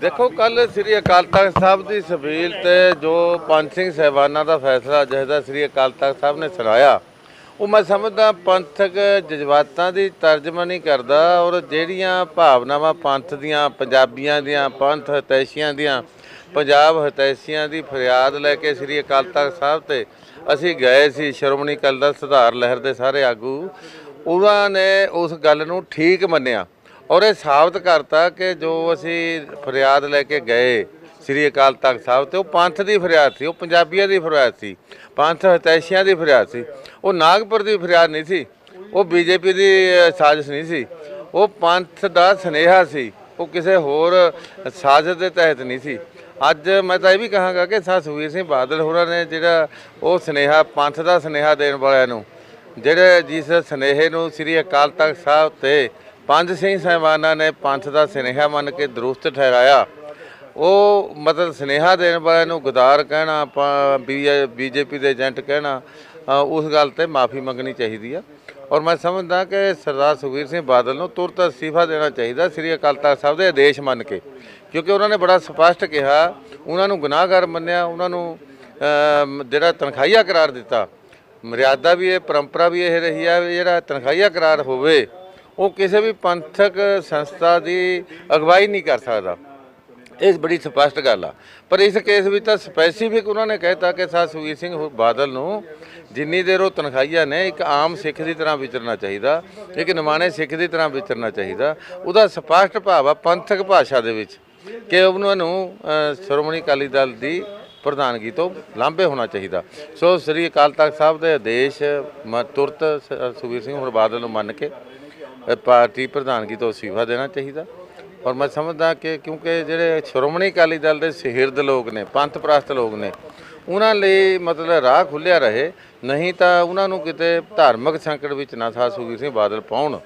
ਦੇਖੋ ਕੱਲ ਸ੍ਰੀ ਅਕਾਲ ਤਖਤ ਸਾਹਿਬ ਦੀ ਸਬੀਲ ਤੇ ਜੋ ਪੰਜ ਸਿੰਘ ਸਹਿਬਾਨਾਂ ਦਾ ਫੈਸਲਾ ਜਿਹਦਾ ਸ੍ਰੀ ਅਕਾਲ ਤਖਤ ਸਾਹਿਬ ਨੇ ਸੁਣਾਇਆ, ਉਹ ਮੈਂ ਸਮਝਦਾ ਪੰਥਕ ਜਜ਼ਬਾਤਾਂ ਦੀ ਤਰਜਮਾ ਕਰਦਾ ਔਰ ਜਿਹੜੀਆਂ ਭਾਵਨਾਵਾਂ ਪੰਥ ਦੀਆਂ, ਪੰਜਾਬੀਆਂ ਦੀਆਂ, ਪੰਥ ਹਤੈਸ਼ੀਆਂ ਦੀਆਂ, ਪੰਜਾਬ ਹਤੈਸ਼ੀਆਂ ਦੀ ਫਰਿਆਦ ਲੈ ਕੇ ਸ੍ਰੀ ਅਕਾਲ ਤਖਤ ਸਾਹਿਬ ਤੇ ਅਸੀਂ ਗਏ ਸੀ ਸ਼੍ਰੋਮਣੀ ਅਕਾਲੀ ਦਲ ਸੁਧਾਰ ਲਹਿਰ ਦੇ ਸਾਰੇ ਆਗੂ, ਉਹਨਾਂ ਨੇ ਉਸ ਗੱਲ ਨੂੰ ਠੀਕ ਮੰਨਿਆ। ਔਰ ਇਹ ਸਾਬਤ ਕਰਤਾ ਕਿ ਜੋ ਅਸੀਂ ਫਰਿਆਦ ਲੈ ਕੇ ਗਏ ਸ੍ਰੀ ਅਕਾਲ ਤਖਤ ਸਾਹਿਬ ਤੇ, ਉਹ ਪੰਥ ਦੀ ਫਰਿਆਦ ਸੀ, ਉਹ ਪੰਜਾਬੀਆਂ ਦੀ ਫਰਿਆਦ ਸੀ, ਪੰਥ ਹਤੈਸ਼ੀਆਂ ਦੀ ਫਰਿਆਦ ਸੀ। ਉਹ ਨਾਗਪੁਰ ਦੀ ਫਰਿਆਦ ਨਹੀਂ ਸੀ, ਉਹ ਬੀਜੇਪੀ ਦੀ ਸਾਜ਼ਿਸ਼ ਨਹੀਂ ਸੀ। ਉਹ ਪੰਥ ਦਾ ਸਨੇਹਾ ਸੀ, ਉਹ ਕਿਸੇ ਹੋਰ ਸਾਜ਼ਿਸ਼ ਦੇ ਤਹਿਤ ਨਹੀਂ ਸੀ। ਅੱਜ ਮੈਂ ਤਾਂ ਇਹ ਵੀ ਕਹਾਂਗਾ ਕਿ ਸਾ ਸਿੰਘ ਬਾਦਲ ਹੋਰਾਂ ਨੇ ਜਿਹੜਾ ਉਹ ਸਨੇਹਾ, ਪੰਥ ਦਾ ਸਨੇਹਾ ਦੇਣ ਵਾਲਿਆਂ ਨੂੰ, ਜਿਹੜੇ ਜਿਸ ਸਨੇਹੇ ਨੂੰ ਸ੍ਰੀ ਅਕਾਲ ਤਖਤ ਸਾਹਿਬ ਤੇ ਪੰਜ ਸਿੰਘ ਸਾਹਿਬਾਨਾਂ ਨੇ ਪੰਥ ਦਾ ਸਨੇਹਾ ਮੰਨ ਕੇ ਦਰੁਸਤ ਠਹਿਰਾਇਆ। ਉਹ ਮਤਲਬ ਸਨੇਹਾ ਦੇਣ ਵਾਲਿਆਂ ਨੂੰ ਗਦਾਰ ਕਹਿਣਾ, ਆਪਾਂ ਬੀਜੇਪੀ ਦੇ ਏਜੰਟ ਕਹਿਣਾ ਉਸ ਗੱਲ ਤੇ ਮਾਫੀ ਮੰਗਣੀ ਚਾਹੀਦੀ ਆ। ਔਰ ਮੈਂ ਸਮਝਦਾ ਕਿ ਸਰਦਾਰ ਸੁਖਬੀਰ ਸਿੰਘ ਬਾਦਲ ਨੂੰ ਤੁਰਤ ਅਸਤੀਫਾ ਦੇਣਾ ਚਾਹੀਦਾ ਸ੍ਰੀ ਅਕਾਲ ਤਖਤ ਸਾਹਿਬ ਦੇ ਆਦੇਸ਼ ਮੰਨ ਕੇ। ਕਿਉਂਕਿ ਉਹਨਾਂ ਨੇ ਬੜਾ ਸਪਸ਼ਟ ਕਿਹਾ, ਉਹਨਾਂ ਨੂੰ ਗੁਨਾਹਗਰ ਮੰਨਿਆ, ਉਹਨਾਂ ਨੂੰ ਜਿਹੜਾ ਤਨਖਾਹੀਆ ਕਰਾਰ ਦਿੱਤਾ। ਮਰਿਆਦਾ ਵੀ ਇਹ, ਪਰੰਪਰਾ ਵੀ ਇਹ ਰਹੀ ਆ ਵੀ ਜਿਹੜਾ ਤਨਖਾਹੀਆ ਕਰਾਰ ਹੋਵੇ ਉਹ ਕਿਸੇ ਵੀ ਪੰਥਕ ਸੰਸਥਾ ਦੀ ਅਗਵਾਈ ਨਹੀਂ ਕਰ ਸਕਦਾ। ਇਹ ਬੜੀ ਸਪਸ਼ਟ ਗੱਲ ਆ। ਪਰ ਇਸ ਕੇਸ ਵਿੱਚ ਤਾਂ ਸਪੈਸੀਫਿਕ ਉਹਨਾਂ ਨੇ ਕਹਿਤਾ ਕਿ ਸਾ ਸੁਖਬੀਰ ਸਿੰਘ ਹੋ- ਬਾਦਲ ਨੂੰ ਜਿੰਨੀ ਦੇਰ ਉਹ ਤਨਖਾਹੀਆ ਨੇ, ਇੱਕ ਆਮ ਸਿੱਖ ਦੀ ਤਰ੍ਹਾਂ ਵਿਚਰਨਾ ਚਾਹੀਦਾ, ਇੱਕ ਨਿਮਾਣੇ ਸਿੱਖ ਦੀ ਤਰ੍ਹਾਂ ਵਿਚਰਨਾ ਚਾਹੀਦਾ। ਉਹਦਾ ਸਪਸ਼ਟ ਭਾਵ ਆ ਪੰਥਕ ਭਾਸ਼ਾ ਦੇ ਵਿੱਚ ਕਿ ਉਹਨਾਂ ਨੂੰ ਸ਼੍ਰੋਮਣੀ ਅਕਾਲੀ ਦਲ ਦੀ ਪ੍ਰਧਾਨਗੀ ਤੋਂ ਲਾਂਭੇ ਹੋਣਾ ਚਾਹੀਦਾ। ਸੋ ਸ੍ਰੀ ਅਕਾਲ ਤਖਤ ਸਾਹਿਬ ਦੇ ਆਦੇਸ਼ ਮ- ਤੁਰਤ ਸ- ਸੁਖਬੀਰ ਸਿੰਘ ਹੋਰ ਬਾਦਲ ਨੂੰ ਮੰਨ ਕੇ ਪਾਰਟੀ ਪ੍ਰਧਾਨਗੀ ਤੋਂ ਅਸਤੀਫਾ ਦੇਣਾ ਚਾਹੀਦਾ। ਔਰ ਮੈਂ ਸਮਝਦਾ ਕਿ ਕਿਉਂਕਿ ਜਿਹੜੇ ਸ਼੍ਰੋਮਣੀ ਅਕਾਲੀ ਦਲ ਦੇ ਸਿਰਦ ਲੋਕ ਨੇ ਪੰਥ ਪ੍ਰਸਤ ਲੋਕ ਨੇ, ਉਹਨਾਂ ਲਈ ਮਤਲਬ ਰਾਹ ਖੁੱਲਿਆ ਰਹੇ, ਨਹੀਂ ਤਾਂ ਉਹਨਾਂ ਨੂੰ ਕਿਤੇ ਧਾਰਮਿਕ ਸੰਕਟ ਵਿੱਚ ਨਾ ਸਾ ਸੁਖਬੀਰ ਸਿੰਘ ਬਾਦਲ ਪਾਉਣ।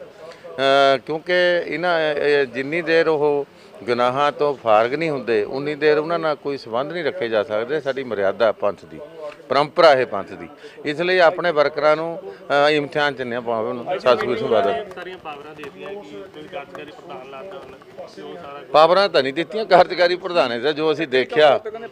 ਕਿਉਂਕਿ ਇਹਨਾਂ ਜਿੰਨੀ ਦੇਰ ਉਹ ਗੁਨਾਹਾਂ ਤੋਂ ਫਾਰਗ ਨਹੀਂ ਹੁੰਦੇ, ਉਨੀ ਦੇਰ ਉਹਨਾਂ ਨਾਲ ਕੋਈ ਸਬੰਧ ਨਹੀਂ ਰੱਖੇ ਜਾ ਸਕਦੇ, ਸਾਡੀ ਮਰਿਆਦਾ ਪੰਥ ਦੀ। ਪਰੰਪਰਾ ਹੈ ਪੰਥ ਦੀ। ਇਸ ਲਈ ਆਪਣੇ ਵਰਕਰਾਂ ਨੂੰ ਇਮਤਿਹਾਨ ਚ ਨਹੀਂ ਪਾਉਣ ਸਾ ਸੁਖਬੀਰ ਸਿੰਘ ਬਾਦਲ ਸਾਰੀਆਂ ਪਾਵਰਾਂ ਦੇ ਦਿੱਤੀਆਂ ਕਿ ਕੋਈ ਕਾਰਜਕਾਰੀ ਪ੍ਰਧਾਨ ਲਾਤਾ ਉਹਨੇ ਤੇ ਪਾਵਰਾਂ ਨਹੀਂ ਦਿੱਤੀਆਂ ਕਾਰਜਕਾਰੀ ਪ੍ਰਧਾਨ ਨੇ। ਤਾਂ ਜੋ ਅਸੀਂ ਦੇਖਿਆ ਉਹਨਾਂ ਨੇ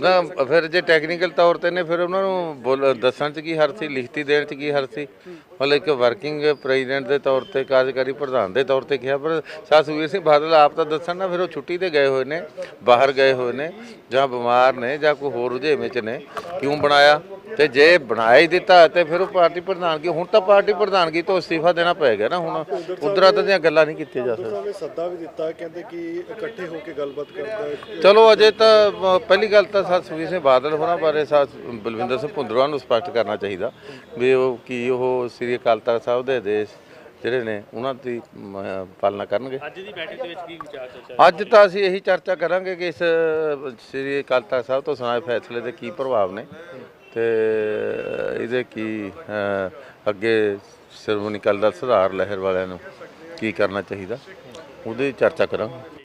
ਨਾ ਫਿਰ ਜੇ ਟੈਕਨੀਕਲ ਤੌਰ ਤੇ ਨੇ ਫਿਰ ਉਹਨਾਂ ਨੂੰ ਬੋਲ ਦੱਸਣ ਚ ਕੀ ਹਰਜ ਸੀ ਲਿਖਤੀ ਦੇਣ ਚ ਕੀ ਹਰਜ ਸੀ ਮਤਲਬ ਇੱਕ ਵਰਕਿੰਗ ਪ੍ਰੈਜ਼ੀਡੈਂਟ ਦੇ ਤੌਰ ਤੇ ਕਾਰਜਕਾਰੀ ਪ੍ਰਧਾਨ ਦੇ ਤੌਰ ਤੇ ਕਿਹਾ ਪਰ ਸਾ ਸੁਖਬੀਰ ਸਿੰਘ ਬਾਦਲ ਆਪ ਤਾਂ ਦੱਸਣ ਨਾ ਫਿਰ ਉਹ ਛੁੱਟੀ ਤੇ ਗਏ ਹੋਏ ਨੇ ਬਾਹਰ ਗਏ ਹੋਏ ਨੇ ਜਾਂ ਬਿਮਾਰ ਨੇ ਜਾਂ ਕੋਈ ਹੋਰ ਰੁਝੇਵੇਂ ਚ ਨੇ। ਕਿਉਂ ਬਣਾਇਆ? ਤੇ ਜੇ ਬਣਾਇਆ ਹੀ ਦਿੱਤਾ ਤੇ ਫਿਰ ਉਹ ਪਾਰਟੀ ਪ੍ਰਧਾਨਗੀ ਹੁਣ ਤਾਂ ਪਾਰਟੀ ਪ੍ਰਧਾਨਗੀ ਤੋਂ ਅਸਤੀਫਾ ਦੇਣਾ ਪਏਗਾ ਨਾ ਹੁਣ। ਉਧਰਾਂ ਤਾਂ ਦੀਆਂ ਗੱਲਾਂ ਨਹੀਂ ਕੀਤੀਆਂ ਜਾ ਸਕਦੀਆਂ ਨੇ ਸੱਦਾ ਵੀ ਦਿੱਤਾ ਕਹਿੰਦੇ ਕਿ ਇਕੱਠੇ ਹੋ ਕੇ ਗੱਲਬਾਤ ਕਰਦਾ ਚਲੋ ਅਜੇ ਤਾਂ ਪਹਿਲੀ ਗੱਲ ਤਾਂ ਸਾ ਸੁਖਬੀਰ ਸਿੰਘ ਬਾਦਲ ਹੋਰਾਂ ਬਾਰੇ ਸਾ ਬਲਵਿੰਦਰ ਸਿੰਘ ਭੁੰਦਰਵਾ ਨੂੰ ਸਪਸ਼ਟ ਕਰਨਾ ਚਾਹੀਦਾ ਵੀ ਉਹ ਕੀ ਉਹ ਸ੍ਰੀ ਅਕਾਲ ਤਖਤ ਸਾਹਿਬ ਦੇ ਆਦੇਸ਼ ਜਿਹੜੇ ਨੇ ਉਹਨਾਂ ਦੀ ਮ, ਪਾਲਣਾ ਕਰਨਗੇ। ਅੱਜ ਦੀ ਬੈਠਕ ਦੇ ਵਿੱਚ ਕੀ ਵਿਚਾਰ ਚਰਚਾ ਅੱਜ ਤਾਂ ਅਸੀਂ ਇਹੀ ਚਰਚਾ ਕਰਾਂਗੇ ਕਿ ਇਸ ਸ੍ਰੀ ਅਕਾਲ ਤਖਤ ਸਾਹਿਬ ਤੋਂ ਸੁਣਾਏ ਫੈਸਲੇ ਦੇ ਕੀ ਪ੍ਰਭਾਵ ਨੇ ਤੇ ਇਹਦੇ ਕੀ ਅ, ਅੱਗੇ ਸ਼੍ਰੋਮਣੀ ਅਕਾਲੀ ਦਲ ਸੁਧਾਰ ਲਹਿਰ ਵਾਲਿਆਂ ਨੂੰ ਕੀ ਕਰਨਾ ਚਾਹੀਦਾ ਉਹਦੀ ਚਰਚਾ ਕਰਾਂਗੇ।